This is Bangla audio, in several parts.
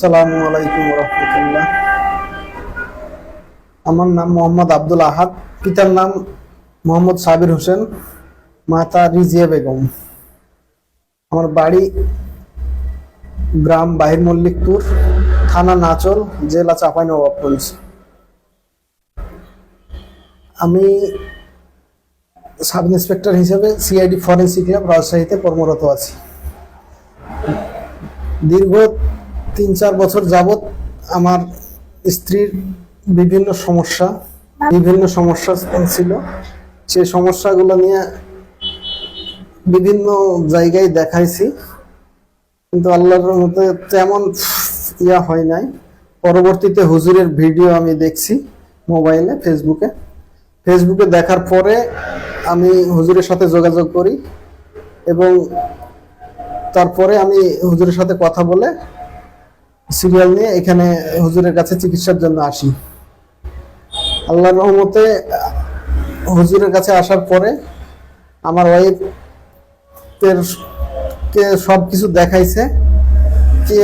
আসসালামু আলাইকুম রহমতুল্লাহ। আমার নাম মোহাম্মদ আব্দুল আহাদ, পিতার নাম মোহাম্মদ সাবির হোসেন, মাতা রিজিয়া বেগম। আমার বাড়ি গ্রাম বাহির মল্লিকপুর, থানা নাচল, জেলা চাঁপাইনবাবগঞ্জ। আমি সাব ইন্সপেক্টর হিসেবে সিআইডি ফরেন্সিক ল্যাব রাজশাহীতে কর্মরত আছি। দীর্ঘ তিন চার বছর যাবত আমার স্ত্রীর বিভিন্ন সমস্যা বিভিন্ন সমস্যা ছিল। সেই সমস্যাগুলো নিয়ে বিভিন্ন জায়গায় দেখাইছি। কিন্তু আল্লাহর মতে তেমন ইয়া হয় নাই। পরবর্তীতে হুজুরের ভিডিও আমি দেখছি মোবাইলে, ফেসবুকে। ফেসবুকে দেখার পরে আমি হুজুরের সাথে যোগাযোগ করি এবং তারপরে আমি হুজুরের সাথে কথা বলে সিরিয়াল নিয়ে এখানে হুজুরের কাছে চিকিৎসার জন্য আসি। আল্লাহর রহমতে, হুজুরের কাছে আসার পরে আমার ওয়াইফ এর কে সব কিছু দেখাইছে, কে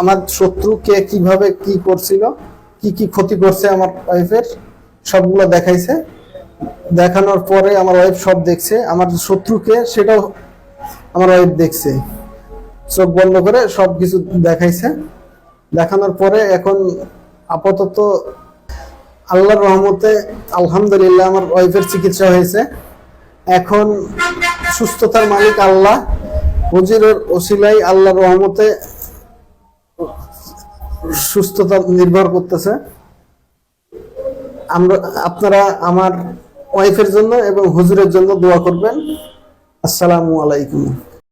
আমার শত্রু, কে কীভাবে কি করছিল, কি কি ক্ষতি করছে আমার ওয়াইফের, সবগুলো দেখাইছে। দেখানোর পরে আমার ওয়াইফ সব দেখছে, আমার শত্রুকে সেটাও আমার ওয়াইফ দেখছে। চোখ বন্ধ করে সব কিছু দেখাইছে। দেখানোর পরে এখন আপাতত আল্লাহর রহমতে আলহামদুলিল্লাহ আমার ওয়াইফের চিকিৎসা হয়েছে। এখন সুস্থতার মালিক আল্লাহ। হুজুরের ওসিলাই আল্লাহর রহমতে সুস্থতা নির্ভর করতেছে। আমরা, আপনারা আমার ওয়াইফের জন্য এবং হুজুরের জন্য দোয়া করবেন। আসসালামু আলাইকুম।